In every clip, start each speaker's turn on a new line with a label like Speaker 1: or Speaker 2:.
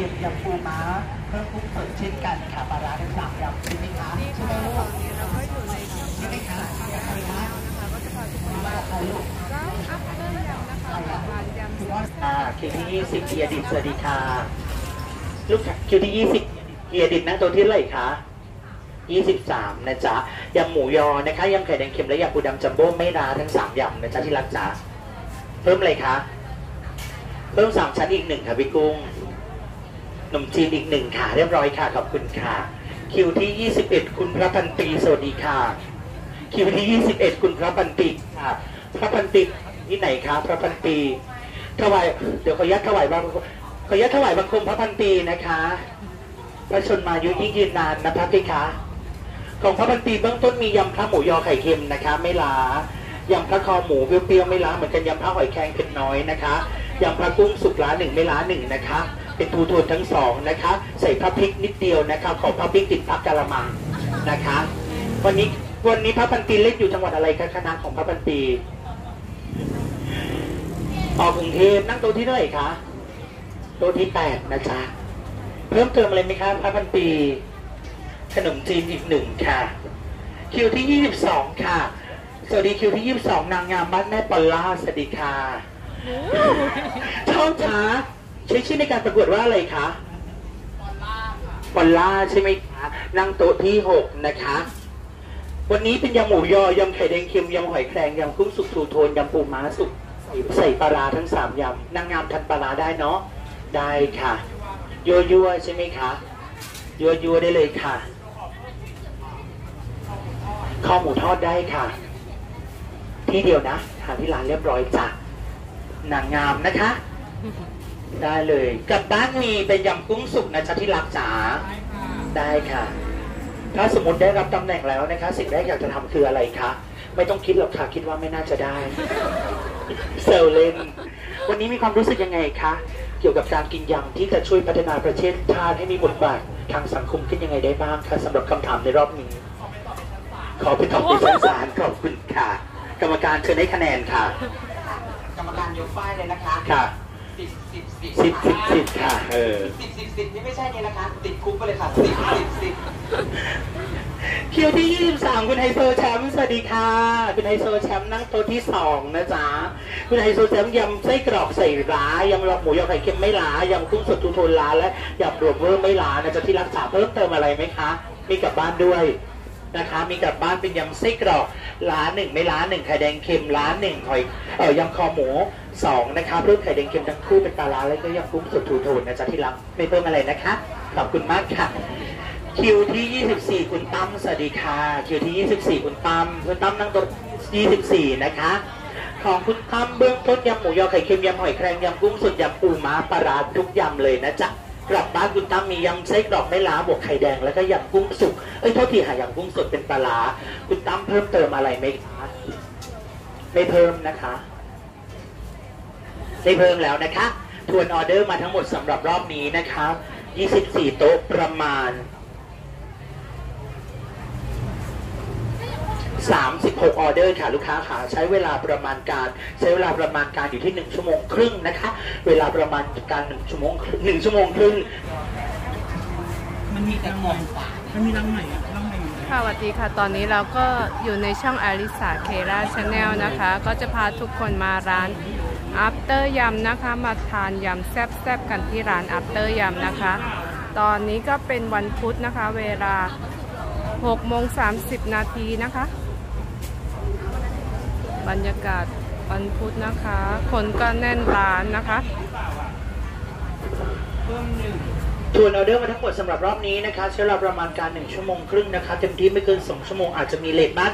Speaker 1: ค็มยำปูม้าเพิ่มกุ้งสดเช่นกันค่ะปลาร้าทั้งสามยำใช่ไหมคะใช่ไหมลูกใช่ไหมคะใช่ไหมคะมาใครลูกอ่าคิวที่ยี่สิบเกียร์ดิบสวัสดีค่ะลูกคิวที่ยี่สิบเกียร์ดิบนั่งตัวที่เท่าไหร่คะยี่สิบสามนะจ๊ะ ยำหมูยอนะคะ ยำไข่แดงเค็มและยำปูดำจัมโบ้ไม่ราทั้งสามยำนะจ๊ะที่รักจ๋า เพิ่มอะไรคะ เพิ่มสามชั้นอีกหนึ่งค่ะพี่กุ้ง หนมจีนอีกหนึ่งค่ะเรียบร้อยค่ะขอบคุณค่ะ คิวที่ 21 คุณพระพันปีสวัสดีค่ะ คิวที่ 21 คุณพระพันปีค่ะ พระพันปีที่ไหนคะพระพันปีถวายเดี๋ยวขอยัดถวายบางขอยัดถวายบังคมพระพันปีนะคะ พระชนมายุยิ่งยืนนานนะพระพี่คะของพระพันปีเบื้องต้นมียำพระหมูยอไข่เค็มนะคะ ไม่ล้ายำพระคอหมูเปรี้ยวๆไม่ล้าเหมือนกันยำพระหอยแครงเผ็ดน้อยนะคะยำพระกุ้งสุกล้าหนึ่งไม่ล้าหนึ่งนะคะ เป็นทูโทนทั้งสองนะคะ ใส่พระพริกนิดเดียวนะคะขอพระพริกติดพักกะละมังนะคะ วันนี้วันนี้พระพันปีเล่นอยู่จังหวัดอะไรคะคณะของพระพันปีออกกรุงเทพนั่งโต๊ะที่เท่าไหร่คะโต๊ะที่แปดนะจ๊ะเพิ่มเติมอะไรไหมคะพระพันปีขนมจีนอีกหนึ่งค่ะ คิวที่22ค่ะ สวัสดีคิวที่22นางงามบ้านแม่ปอลล่าสวัสดีค่ะช่องช้า ใช้ชื่อในการประกวดว่าอะไรคะปอลล่าใช่ไหมคะนั่งโต๊ะที่6นะคะ วันนี้เป็นยำหมูยอยำไข่แดงเค็มยำหอยแครงยำกุ้งสุกทูโทนยำปูม้าสุกใส่ใส่ปลาร้าทั้งสามยำนางงามทันปลาร้าได้เนาะได้ค่ะยัวยัวๆใช่ไหมคะยัวยัวๆได้เลยค่ะคอหมูทอดได้ค่ะ ที่เดียวนะทานที่ร้านเรียบร้อยจ้ะนางงามนะคะ ได้เลยกลับบ้านมีเป็นยำกุ้งสุกนะจ๊ะที่รักจ๋าได้ค่ะ ถ้าสมมติได้รับตำแหน่งแล้วนะคะ สิ่งแรกอยากจะทำคืออะไรคะไม่ต้องคิดหรอกค่ะคิดว่าไม่น่าจะได้เซลเลนวันนี้มีความรู้สึกยังไงคะเกี่ยวกับการกินยำที่จะช่วยพัฒนาประเทศชาติให้มีบทบาททางสังคมขึ้นยังไงได้บ้างคะสำหรับคำถามในรอบนี้ขอไปตอบในชั้นศาลขอบคุณค่ะ กรรมการเชิญให้คะแนนค่ะ
Speaker 2: กรรมการยกป้ายเลยนะคะ
Speaker 1: ค่ะ
Speaker 2: สิบสิบสิบ
Speaker 1: สิบสิบสิบค่ะ เออ
Speaker 2: สิบสิบสิบนี่ไม่ใช่เนี่ยนะคะติดคุกไปเลยค่ะสิบสิบสิบ
Speaker 1: คิวที่ 23 คุณไฮโซแชมป์สวัสดีค่ะ คุณไฮโซแชมป์นั่งโต๊ะที่ 2 นะจ๊ะ คุณไฮโซแชมป์ยำไส้กรอกใส่ร้ายำหลอกหมูยอไข่เค็มไม่ล้ายำกุ้งสดทูโทนล้าและยำรวมเวอร์ไม่ล้านะจ๊ะที่รักษาเพิ่มเติมอะไรไหมคะ มีกลับบ้านด้วยนะคะ มีกลับบ้านเป็นยำไส้กรอก ล้านหนึ่งไม่ล้านหนึ่งไข่แดงเค็มล้านหนึ่งหอยเออยำคอหมูสองนะคะเพิ่มไข่แดงเค็มทั้งคู่เป็นปลาล้าแล้วก็ยำกุ้งสดทูโทนนะจ๊ะที่รักไม่เพิ่มอะไรนะคะ ขอบคุณมากค่ะ คิวที่ 24 คุณตั้มสวัสดีค่ะ คิวที่ 24 คุณตั้มคุณตั้มนั่งโต๊ะ24 นะคะของคุณตั้มเบื้องต้นยำหมูยอไข่เค็มยำหอยแครงยำกุ้งสดยำปูม้าปลาร้าทุกยำเลยนะจ๊ะ กลับบ้านคุณตั้มมียำไส้กรอกไม่ล้าบวกไข่แดงแล้วก็ยำกุ้งสุก เอ้ยโทษทีค่ะยำกุ้งสดเป็นปลาร้าคุณตั้มเพิ่มเติมอะไรไหมคะ ไม่เพิ่มนะคะได้เพิ่มแล้วนะคะ ทวนออเดอร์มาทั้งหมดสำหรับรอบนี้นะคะ 24 โต๊ะประมาณ 36ออเดอร์ค่ะลูกค้าค่ะใช้เวลาประมาณการ ใช้เวลาประมาณการอยู่ที่ 1 ชั่วโมงครึ่งนะคะ เวลาประมาณการ 1 ชั่วโมงครึ่งหนึ่งชั่วโมงครึ่ง
Speaker 3: มันมีแต่หมอนมันมีรังไหนอะรังไหนอยู่ไหน
Speaker 4: ค่ะสวัสดีค่ะ ตอนนี้เราก็อยู่ในช่องอลิสาเคราชาแนลนะคะ ก็จะพาทุกคนมาร้าน After ยำนะคะ มาทานยำแซ่บๆกันที่ร้าน After ยำนะคะ ตอนนี้ก็เป็นวันพุธนะคะ เวลา6โมง30 นาทีนะคะ บรรยากาศวันพุธนะคะ คนก็แน่นร้านนะคะ
Speaker 1: ทวนออเดอร์มาทั้งหมดสำหรับรอบนี้นะคะใช้เวลาประมาณการ 1 ชั่วโมงครึ่งนะคะเต็มที่ไม่เกิน 2 ชั่วโมงอาจจะมีเลทบ้าง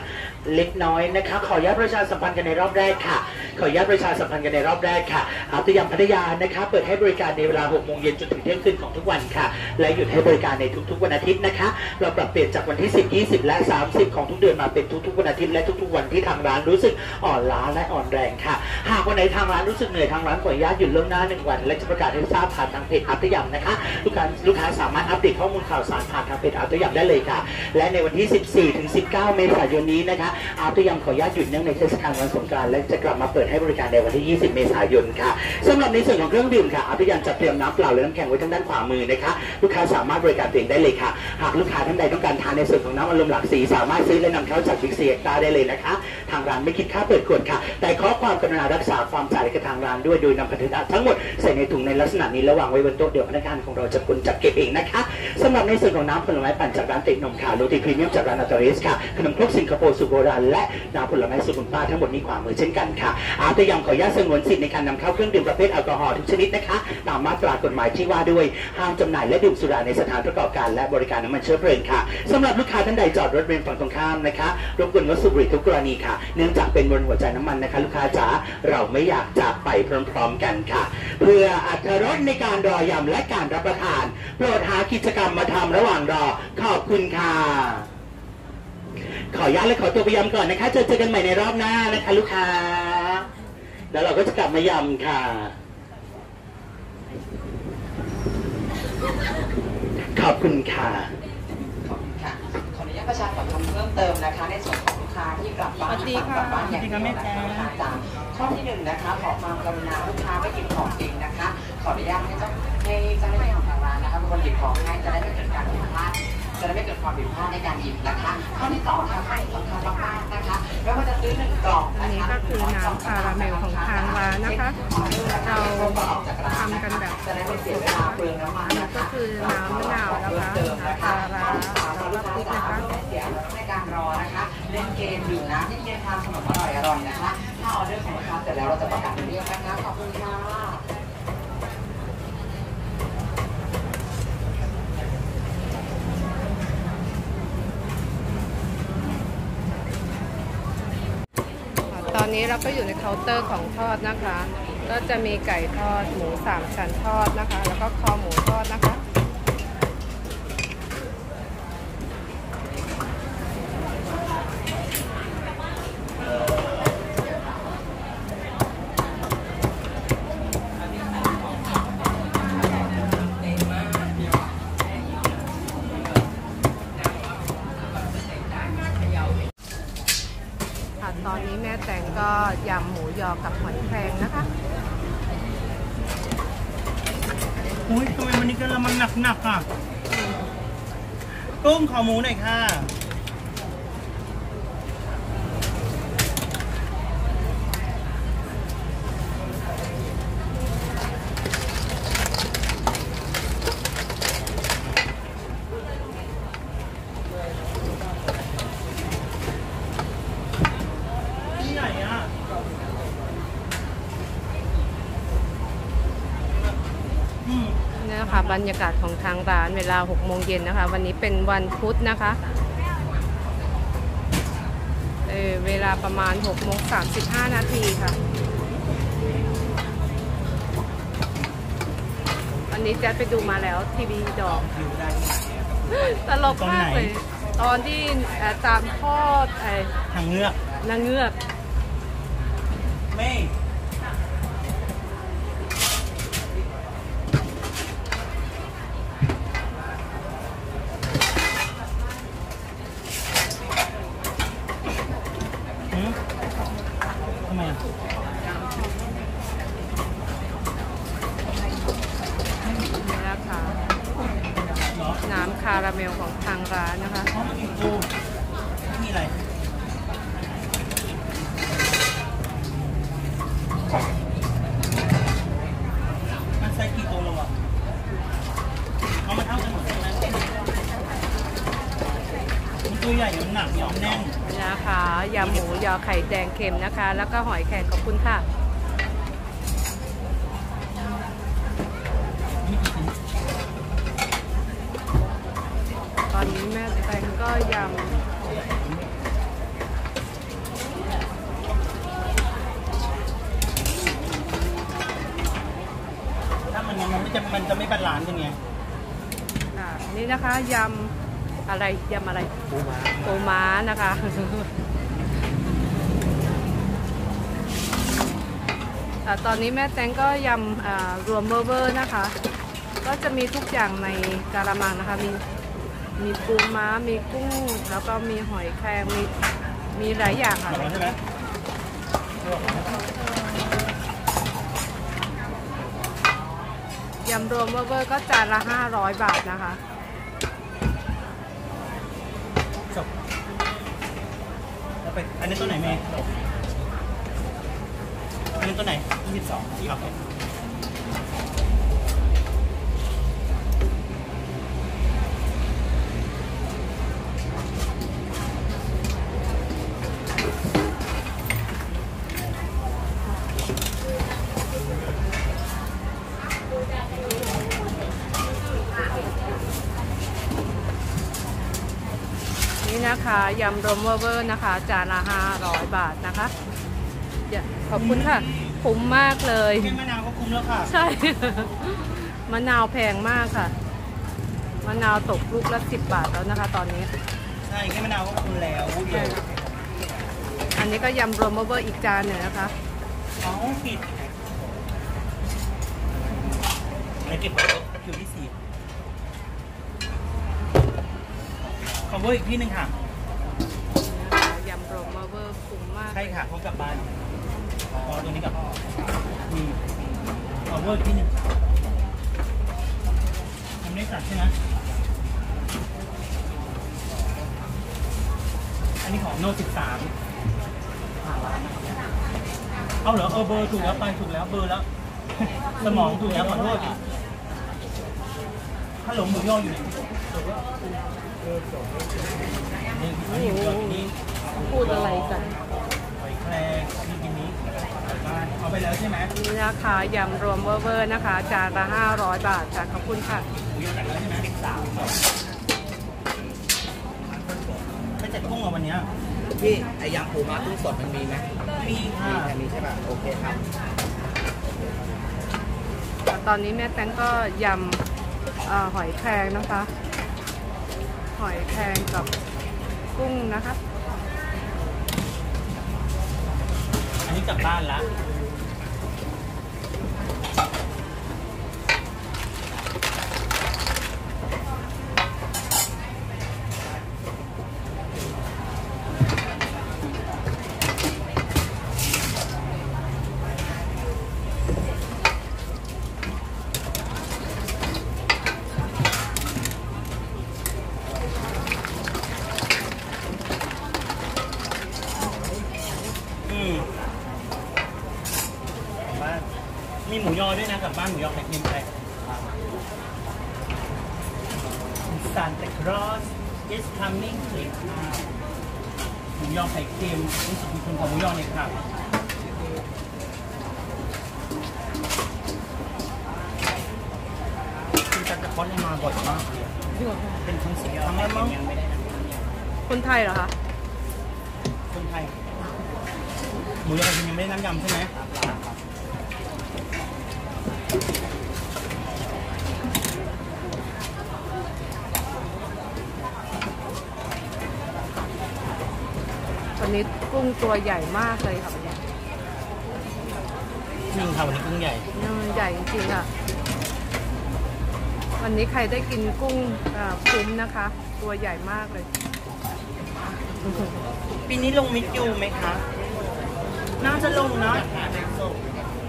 Speaker 1: เล็กน้อยนะคะ ขออนุญาตประชาสัมพันธ์กันในรอบแรกค่ะ ขออนุญาตประชาสัมพันธ์กันในรอบแรกค่ะอาตยามพัทยานะคะเปิดให้บริการในเวลา6โมงเย็นจนถึงเที่ยงคืนของทุกวันค่ะ และหยุดให้บริการในทุกๆวันอาทิตย์นะคะ เราปรับเปลี่ยนจากวันที่ 10 20 และ 30 ของทุกเดือนมาเป็นทุกๆวันอาทิตย์และทุกๆวันที่ทางร้านรู้สึกอ่อนล้าและอ่อนแรงค่ะ หากวันไหนทางร้านรู้สึกเหนื่อยทางร้านขออนุญาตหยุดล่วงหน้าหนึ่งวัน และจะประกาศให้ทราบผ่านทางเพจอัตยามนะคะลูกค้าลูกค้าสามารถอัปเดตข้อมูลข่าวสารผ่านทางเพจอัตยามได้เลยค่ะ และในวันที่ 14ถึง19 เมษายนนี้นะคะอัตยามขออนุญาตหยุดเนื่องในเทศกาลวันสงกรานต์และจะกลับมาเปิดดให้บริการในวันที่ 20 เมษายนค่ะสำหรับในส่วนของเครื่องดื่มค่ะอาพยานจัดเตรียมน้ำเปล่าและน้ำแข็งไว้ทางด้านขวามือนะคะ ลูกค้าสามารถบริการตัวเองได้เลยค่ะ หากลูกค้าท่านใดต้องการทานในส่วนของน้ำอารมณ์หลากสี สามารถซื้อและนำเข้าจากบิ๊กซีเอ็กตาได้เลยนะคะ ทางร้านไม่คิดค่าเปิดขวดค่ะ แต่ขอความกรุณารักษาความสะอาดกับทางร้านด้วยโดยนำพันธะทั้งหมดใส่ในถุงในลักษณะนี้แล้ววางไว้บนโต๊ะเดี๋ยวพนักงานของเราจะคนจัดเก็บเองนะคะสำหรับในส่วนของน้ำผลไม้ปั่นจากร้านติดนมค่ะโรตีพรีเมียมจากร้านอัตเรสค่ะขนมครกสิงคโปร์สุโบราณและน้ำผลไม้สุกุลป้าทั้งหมดนี้ขวามือเช่นกันค่ะอาตยามขออนุญาตสงวนสิทธิ์ในการนำเข้าเครื่องดื่มประเภทแอลกอฮอล์ทุกชนิดนะคะ ตามมาตรากฎหมายที่ว่าด้วยห้ามจำหน่ายและดื่มสุราในสถานประกอบการและบริการน้ำมันเชื้อเพลิงค่ะสำหรับลูกค้าท่านใดจอดรถบริเวณฝั่งตรงข้ามนะคะรบกวนงดสูบบุหรี่ทุกกรณีค่ะ เนื่องจากเป็นบนหัวใจน้ำมันนะคะ ลูกค้าจ๋าเราไม่อยากจากไปพร้อม ๆ กันค่ะ เพื่ออัตรสในการรอยำและการรับประทานโปรดหากิจกรรมมาทำระหว่างรอขอบคุณค่ะขออนุญาตและขอตัวไปยำก่อนนะคะ เจอเจอกันใหม่ในรอบหน้านะคะ ลูกค้า แล้วเราก็จะกลับมายำค่ะ ขอบคุณค่ะ
Speaker 2: ขอบคุณค่ะ ขออนุญาตประชาสัมพันธ์เพิ่มเติมนะคะ ในส่วนของลูกค้าที่กลับบ้าน
Speaker 4: สวัสดีค่ะ
Speaker 2: กลับบ้านอย่างเดียวนะคะลูกค้าจ๋าข้อที่หนึ่งนะคะขอความกรุณาลูกค้าไม่กินของเองนะคะ ขออนุญาตให้เจ้าให้เจ้าหน้าที่ของทางร้านนะคะเป็นคนหยิบของให้จะได้ไม่เกิดการผิดพลาดจะได้ไม่เกิดความผิดพลาดในการหยิบนะคะ ข้อที่สองค่ะข้อที่สำคัญมากๆนะคะไม่ว่าจะซื้อหนึ่งกล่อง
Speaker 4: อันนี้ก็ คือน้ำคาราเมลของทางร้านนะคะ เราทำกันแบบ
Speaker 2: จะได้ไม่เสียเวลาเปลืองน้ำมัน
Speaker 4: อันนี้
Speaker 2: นะ
Speaker 4: ก็
Speaker 2: คื
Speaker 4: อน้ำมะนาวนะคะน้ำปลาร้าแล้วก็พริกนะคะ
Speaker 2: เสียในการรอนะคะเล่นเกมดื่มน้ำที่เย็นทานขนมอร่อยอร่อยนะคะถ้าออเดอร์ของลูกค้าเสร็จแล้วเราจะประกาศเป็นเรียกนะคะขอบคุณค่ะ
Speaker 4: ตอ นี้เราก็อยู่ในเคาน์เตอร์ของทอดนะคะ ก็จะมีไก่ทอดหมูสามชั้นทอดนะคะ แล้วก็คอหมูทอดนะคะตอนนี้แม่แตงก็ยำหมูยอกับหอยแครงนะคะ
Speaker 3: อุ้ยทำไมวันนี้กันละมัน หนักๆอะ กุ้งขอหมูหน่อยค่ะ ที่ไหนอะ อืม
Speaker 4: นี่นะคะ บรรยากาศของทางร้านเวลา6โมงเย็นนะคะ วันนี้เป็นวันพุธนะคะเออเวลาประมาณ6โมง35 นาทีค่ะ วันนี้แจ๊ดไปดูมาแล้วทีวีดอก ตลกมากเลย ตอนที่เอ่อตามทอดไอ้
Speaker 3: ทางเงือก
Speaker 4: นางเงือก
Speaker 3: ไม่ หืมทำไมอะ
Speaker 4: นี่นะคะ
Speaker 3: เหรอ
Speaker 4: น้ำคาราเมลของทางร้านนะคะ
Speaker 3: อ๋อมันอยู่ดูไม่มีอะไร มันใส่กี่ตัวโลอะเอามาเท่ากันหมดใช่ไหมมันตัวใหญ่มันหนักมันแน่น
Speaker 4: นะคะ ยำหมูยอไข่แดงเค็มนะคะ แล้วก็หอยแครงขอบคุณค่ะตอนนี้แม่แตงก็ย
Speaker 3: ถ้ามันงั้นมันไม่จะมันจะไม่บาลานซ์กันไงำ
Speaker 4: ค่ะนี่นะคะยำอะไรยำอะไร
Speaker 3: ปูม้า
Speaker 4: ปูม้านะคะ ตอนนี้แม่แตงก็ยำรวมเบอร์เบอร์นะคะ ก็จะมีทุกอย่างในกะละมังนะคะ มีมีปูม้า มีกุ้ง แล้วก็มีหอยแครง มีมีหลายอย่างค่ะยำรวมเบอร์เบอร์ก็จานละห้าร้อยบาทนะคะ
Speaker 3: อันนี้ตัวไหนแม่ นนี้ตัวไหนยี่สิบสองโอเค
Speaker 4: นี่นะคะยำรวมเวอร์นะคะ จานละ500บาทนะคะ อย่าขอบคุณค่ะคุ้มมากเลย
Speaker 3: แค่มะนาวก็คุ้มแล้วค่ะ
Speaker 4: ใช่ มะนาวแพงมากค่ะ มะนาวตกลูกละ10บาทแล้วนะคะ ตอนนี้
Speaker 3: ใช่แค่มะนาวก็คุ้มแล้วเดียว
Speaker 4: อันนี้ก็ยำรวมเวอร์ๆอีกจานหนึ่งนะคะ
Speaker 3: เอาผิดอะไรเก็บไว้คิวที่สี่ cover อีกที่หนึ่งค่ะ
Speaker 4: ยำรวมเวอร์ๆคุ้มมาก
Speaker 3: ใช่ค่ะเขากลับบ้าน พอตัวนี้กลับนี่ cover อีกที่หนึ่งยังไม่ได้ตัดใช่ไหมอันนี้ของโน้ตสิบสามเอาเหรอเออเบอร์ถูกแล้วไปถูกแล้วเบอร์แล้ว สมองถูกแล้วขอโทษฮัลโหลหมูย่ออยู่ไหนนี่อันนี้หมูย่ออยู่นี่
Speaker 4: พูดอะไรกัน
Speaker 3: หอยแครง เอาไปแล้วใช่ไหม
Speaker 4: นี่นะคะยำรวมเวอร์ๆนะคะ จานละ500บาทค่ะขอบคุณค่ะ
Speaker 3: หมูย่อจัดแล้วใช่ไหมสิบสามไม่จัดกุ้งเหรอวันเนี้ย
Speaker 2: พี่ไอยำปูม้ากุ้งสดมันมีไหม
Speaker 3: มีค่ะ
Speaker 2: มีมีใช่ป่ะโอเคครับ
Speaker 4: ตอนนี้แม่แตงก็ยำเอ่อหอยแครงนะคะ หอยแครงกับกุ้งนะคะ
Speaker 3: จากบ้านละ อืมกลับบ้านมีหมูยอ ด้วยนะกลับบ้านหมูยอไข่เค็มไป Santa Claus is coming to town หมูยอไข่เค็มรู้สึกมีคนของหมูยอเลยครับคุณจันจะคอนมาบ่อยมากเลยอะเป็นครั้งสิบครั้งแล้วมั้ง
Speaker 4: คนไทยเหรอคะ
Speaker 3: คนไทยหมูยอไข่เค็มยังไม่ได้น้ำยำใช่ไหม
Speaker 4: นนี้กุ้งตัวใหญ่มากเลยค่ะวันนี้
Speaker 3: จริงค่ะวันนี้กุ้งใหญ่
Speaker 4: อืมใหญ่จริงๆค่ะ วันนี้ใครได้กินกุ้งเอ่อคุ้มนะคะ ตัวใหญ่มากเลย
Speaker 3: ปีนี้ลงมิดยูไหมคะ น่าจะลงนะ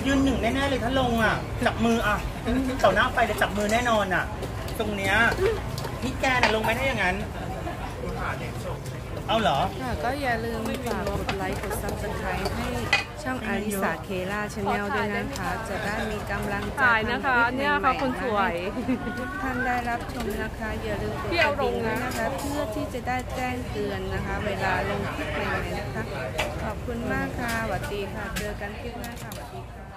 Speaker 3: ยืนหนึ่งแน่ๆเลยถ้าลงอะ จับมืออะต่อหน้าไปเดี๋ยวจับมือแน่นอนอะ ตรงเนี้ยพี่แกน่ะลงไหมถ้าอย่างนั้น เอาเหรอ
Speaker 4: ค่ะก็อย่าลืมฝากกดไลค์กด subscribe ให้ช่องอาริสาเคล่าชาแนลด้วยนะคะ จะได้มีกำลังใจ
Speaker 5: ถ่ายนะคะ
Speaker 4: ทำลิป
Speaker 5: เนี่ย
Speaker 4: ใหม่
Speaker 5: ค่ะ
Speaker 4: ๆ
Speaker 5: คนสวย
Speaker 4: มาให้ทุกท่านได้รับชมนะคะ อย่าลืมกด
Speaker 5: พี่
Speaker 4: ก
Speaker 5: เอา
Speaker 4: ระ
Speaker 5: ล
Speaker 4: ดิ่
Speaker 5: ง
Speaker 4: งด้ว
Speaker 5: นะ
Speaker 4: ยนะคะ เพื่อที่จะได้แจ้งเตือนนะคะ เวลาลงคลิปใหม่ๆนะคะ ขอบคุณมากค่ะสวัสดีค่ะ เจอกันคลิปหน้าค่ะสวัสดีค่ะ